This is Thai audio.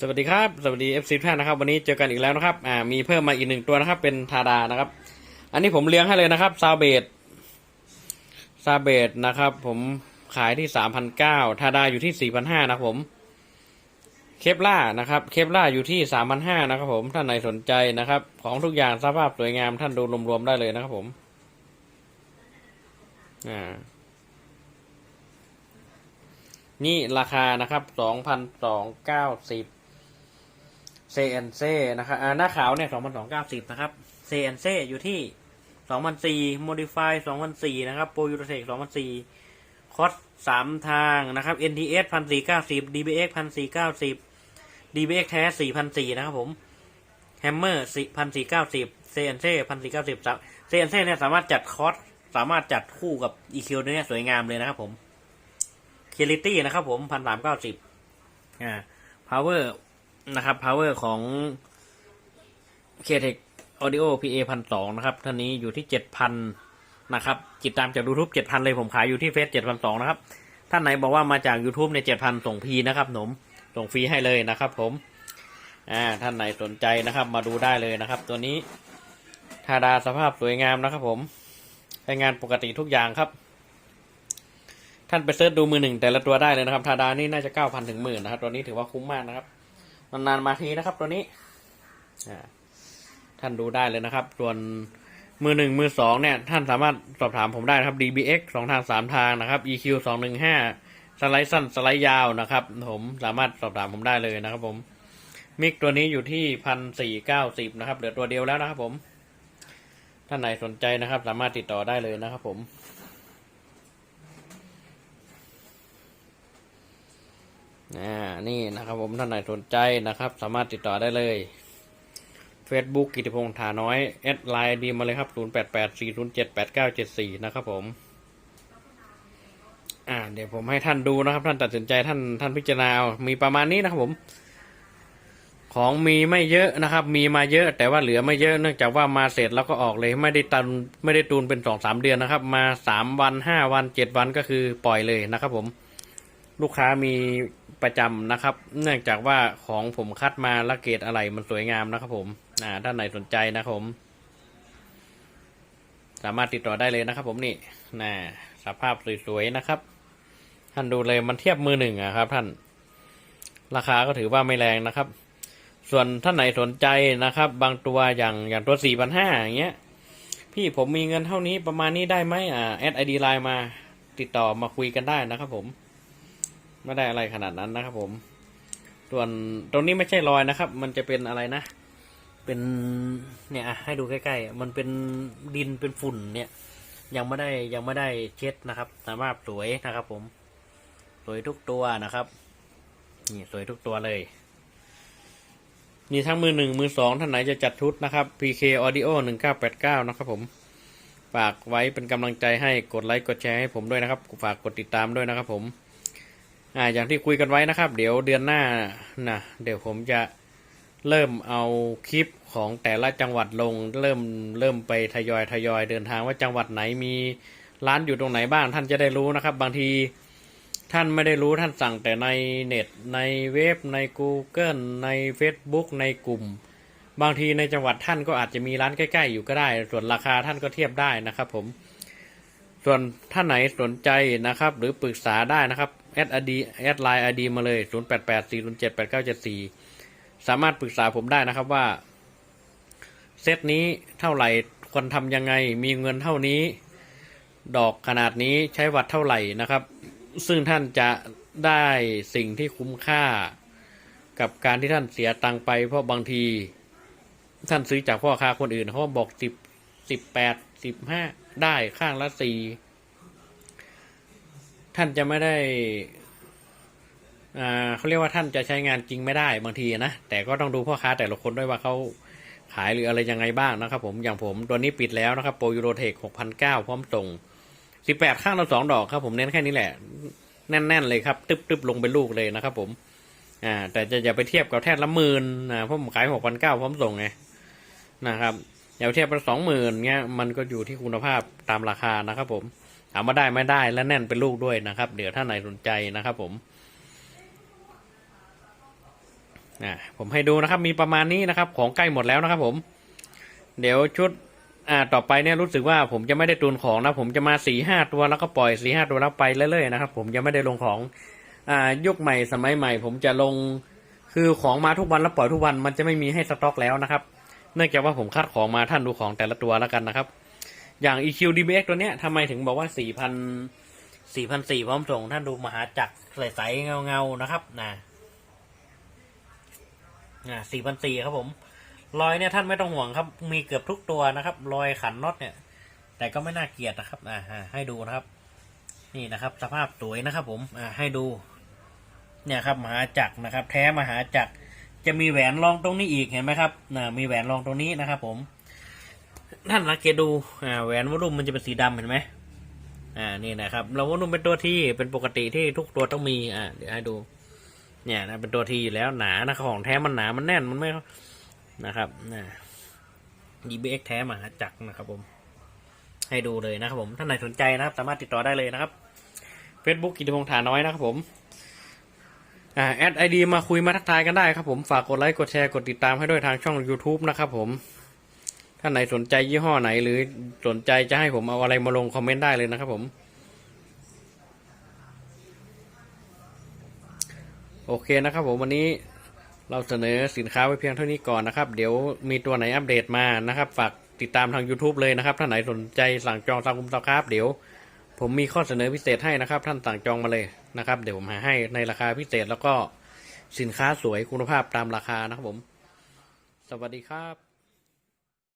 สวัสดีครับ สวัสดี FC ท่านนะครับ วันนี้เจอกันอีกแล้วนะครับ อ่า มีเพิ่มมาอีกหนึ่งตัวนะครับ เป็นทาดานะครับ อันนี้ผมเลี้ยงให้เลยนะครับ ซาเบดซาเบดนะครับ ผมขายที่สามพันเก้าทาดาอยู่ที่สี่พันห้านะผม เคปล่านะครับ เคปล่าอยู่ที่สามพันห้านะครับผม ท่านไหนสนใจนะครับ ของทุกอย่างสภาพสวยงามท่านดูรวมๆได้เลยนะครับผม อ่านี่ราคานะครับสองพันสองเก้าสิบ เซนเซนะครับหน้าขาวเนี่ยสองพันสองเก้าสิบนะครับเซนเซอยู่ที่สองพันสี่โมดิฟายสองพันสี่นะครับโปรยูโรเทคสองพันสี่คอสสามทางนะครับ NTS พันสี่เก้าสิบ DBX พันสี่เก้าสิบ DBX แท้สี่พันสี่นะครับผมแฮมเมอร์สี่พันสี่เก้าสิบเซนเซพันสี่เก้าสิบเซนเซเนี่ยสามารถจัดคอสสามารถจัดคู่กับ EQ เนี่ยสวยงามเลยนะครับผมเคียริตี้นะครับผมพันสามเก้าสิบอ่า power นะครับ power ของ k t e c audio PA พันสองนะครับท่านนี้อยู่ที่เจ็ดพันนะครับติดตามจาก YouTube เจ็ดพันเลยผมขายอยู่ที่เฟซเจ็ดพันสองนะครับ ท่านไหนบอกว่ามาจาก YouTube ในเจ็ดพันส่งฟรีนะครับหนมส่งฟรีให้เลยนะครับ ผมอ่าท่านไหนสนใจนะครับ มาดูได้เลยนะครับ ตัวนี้ทาดาสภาพสวยงามนะครับ ผมใช้งานปกติทุกอย่างครับ ท่านไปเซิร์ชดูมือหนึ่งแต่ละตัวได้เลยนะครับ ทาดานี่น่าจะเก้าพันถึงหมื่นนะครับ ตัวนี้ถือว่าคุ้มมากนะครับ นานๆมาทีนะครับ ตัวนี้ท่านดูได้เลยนะครับ ส่วนมือหนึ่งมือสองเนี่ย ท่านสามารถสอบถามผมได้นะครับ DBX สองทางสามทางนะครับ EQ สองหนึ่งห้าสไลด์สั้นสไลด์ยาวนะครับ ผมสามารถสอบถามผมได้เลยนะครับ ผมมิกตัวนี้อยู่ที่พันสี่เก้าสิบนะครับเหลือตัวเดียวแล้วนะครับ ผม ท่านไหนสนใจนะครับ สามารถติดต่อได้เลยนะครับ ผม อ่า นี่นะครับผมท่านไหนสนใจนะครับ สามารถติดต่อได้เลย Facebook กิติพงษ์ฐาน้อยแอดไลน์ดีมาเลยครับ 0884078974 นะครับผม อ่า เดี๋ยวผมให้ท่านดูนะครับ ท่านตัดสินใจท่านท่านพิจารณาเอามีประมาณนี้นะครับผม ของมีไม่เยอะนะครับ มีมาเยอะ แต่ว่าเหลือไม่เยอะเนื่องจากว่ามาเสร็จแล้วก็ออกเลย ไม่ได้ตันไม่ได้ตูนเป็นสองสามเดือนนะครับ มาสามวันห้าวันเจ็ดวันก็คือปล่อยเลยนะครับ ผม ลูกค้ามี ประจำนะครับ เนื่องจากว่าของผมคัดมาละเกรดอะไรมันสวยงามนะครับผมอ่าท่านไหนสนใจนะครับผม สามารถติดต่อได้เลยนะครับ ผมนี่นะสภาพสวยๆนะครับ ท่านดูเลยมันเทียบมือหนึ่งอะครับ ท่าน ราคาก็ถือว่าไม่แรงนะครับ ส่วนท่านไหนสนใจนะครับ บางตัวอย่างอย่างตัวสี่พันห้าอย่างเงี้ยพี่ผมมีเงินเท่านี้ประมาณนี้ได้ไหมอ่าแอดไอดีไลน์มาติดต่อมาคุยกันได้นะครับผม ไม่ได้อะไรขนาดนั้นนะครับผม ส่วนตรงนี้ไม่ใช่รอยนะครับ มันจะเป็นอะไรนะ เป็นเนี่ยให้ดูใกล้ๆ มันเป็นดินเป็นฝุ่นเนี่ย ยังไม่ได้ยังไม่ได้เช็ดนะครับสามารถสวยนะครับ ผม สวยทุกตัวนะครับ นี่สวยทุกตัวเลยมีทั้งมือหนึ่งมือสองท่านไหนจะจัดชุดนะครับ PK Audio 1989 นะครับผม ฝากไว้เป็นกำลังใจให้กดไลค์กดแชร์ให้ผมด้วยนะครับ ฝากกดติดตามด้วยนะครับผม อ่าอย่างที่คุยกันไว้นะครับ เดี๋ยวเดือนหน้านะเดี๋ยวผมจะเริ่มเอาคลิปของแต่ละจังหวัดลง เริ่มเริ่มไปทยอยทยอยเดินทางว่าจังหวัดไหนมีร้านอยู่ตรงไหนบ้าง ท่านจะได้รู้นะครับ บางทีท่านไม่ได้รู้ท่านสั่งแต่ในเน็ต ในเว็บใน Google ใน Facebook ในกลุ่ม บางทีในจังหวัดท่านก็อาจจะมีร้านใกล้ ๆ อยู่ก็ได้ ส่วนราคาท่านก็เทียบได้นะครับผมส่วนท่านไหนสนใจนะครับ หรือปรึกษาได้นะครับ แอดอดีแอดไลน์อดีมาเลย 0 8 8 4 0 7 8 9 7 4 สามารถปรึกษาผมได้นะครับว่า เซตนี้เท่าไหร่ควรทำยังไง มีเงินเท่านี้ ดอกขนาดนี้ใช้วัตต์เท่าไหร่นะครับ ซึ่งท่านจะได้สิ่งที่คุ้มค่า กับการที่ท่านเสียตังค์ไป เพราะบางที ท่านซื้อจากพ่อค้าคนอื่นเขาบอกสิบสิบแปดสิบห้าได้ข้างละสี่ ท่านจะไม่ได้อ่าเขาเรียกว่าท่านจะใช้งานจริงไม่ได้บางทีนะ แต่ก็ต้องดูพ่อค้าแต่ละคนด้วยว่าเขาขายหรืออะไรยังไงบ้างนะครับ ผมอย่างผมตัวนี้ปิดแล้วนะครับโปรยูโรเทคหกพันเก้าพร้อมส่งสิบแปดข้างละสองดอกครับ ผมเน้นแค่นี้แหละ แน่น ๆ เลยครับ ตึบๆลงเป็นลูกเลยนะครับ ผม อ่า แต่จะอย่าไปเทียบกับแท่นละหมื่นนะเพราะผมขายหกพันเก้าพร้อมส่งไงนะครับอย่าไปเทียบกับสองหมื่นเงี้ยมันก็อยู่ที่คุณภาพตามราคานะครับ ผม ถามว่าได้ไม่ได้และแน่นเป็นลูกด้วยนะครับ เดี๋ยวถ้าไหนสนใจนะครับ ผมผมให้ดูนะครับ มีประมาณนี้นะครับ ของใกล้หมดแล้วนะครับ ผม เดี๋ยวชุดอ่าต่อไปเนี่ยรู้สึกว่าผมจะไม่ได้ตูนของนะ ผมจะมาสี่ห้าตัวแล้วก็ปล่อยสี่ห้าตัวแล้วไปเรื่อยๆนะครับ ผมยังไม่ได้ลงของอ่ายุคใหม่สมัยใหม่ ผมจะลงคือของมาทุกวันแล้วปล่อยทุกวันมันจะไม่มีให้สต็อกแล้วนะครับ เนื่องจากว่าผมคัดของมาท่านดูของแต่ละตัวแล้วกันนะครับ อย่าง EQ DBX ตัวเนี้ยทำไมถึงบอกว่าสี่พันสี่พันสี่พร้อมส่งท่านดูมหาจักรใสๆเงาๆนะครับนะอ่าสี่พันสี่ครับผม รอยเนี่ยท่านไม่ต้องห่วงครับ มีเกือบทุกตัวนะครับ รอยขันน็อตเนี่ย แต่ก็ไม่น่าเกลียดนะครับอ่าฮะให้ดูนะครับ นี่นะครับ สภาพสวยนะครับ ผมอ่าให้ดู เนี่ยครับมหาจักรนะครับ แท้มหาจักรจะมีแหวนรองตรงนี้อีกเห็นไหมครับนะมีแหวนรองตรงนี้นะครับ ผม ท่านสังเกตดูอ่าแหวนวอลุ่มมันจะเป็นสีดำเห็นไหมอ่านี่นะครับเราวอลุ่มเป็นตัวที่เป็นปกติที่ทุกตัวต้องมีอ่าเดี๋ยวให้ดูเนี่ยนะเป็นตัวทีอยู่แล้วหนานะของแท้มันหนามันแน่นมันไม่นะครับนะ DBX แท้มาจักรนะครับผม ให้ดูเลยนะครับผมท่านไหนสนใจนะครับ สามารถติดต่อได้เลยนะครับ Facebook กิติพงษ์ฐานน้อยนะครับผมอ่าแอดไอดีมาคุยมาทักทายกันได้ครับผมฝากกดไลค์กดแชร์กดติดตามให้ด้วยทางช่อง YouTube นะครับผม ท่านไหนสนใจยี่ห้อไหน หรือสนใจจะให้ผมเอาอะไรมาลงคอมเมนต์ได้เลยนะครับผม โอเคนะครับผมวันนี้เราเสนอสินค้าไว้เพียงเท่านี้ก่อนนะครับ เดี๋ยวมีตัวไหนอัปเดตมานะครับ ฝากติดตามทาง YouTube เลยนะครับ ท่านไหนสนใจสั่งจองสั่งคุมสั่งครับเดี๋ยว ผมมีข้อเสนอพิเศษให้นะครับ ท่านสั่งจองมาเลยนะครับ เดี๋ยวผมหาให้ในราคาพิเศษแล้วก็สินค้าสวยคุณภาพตามราคานะครับผม สวัสดีครับ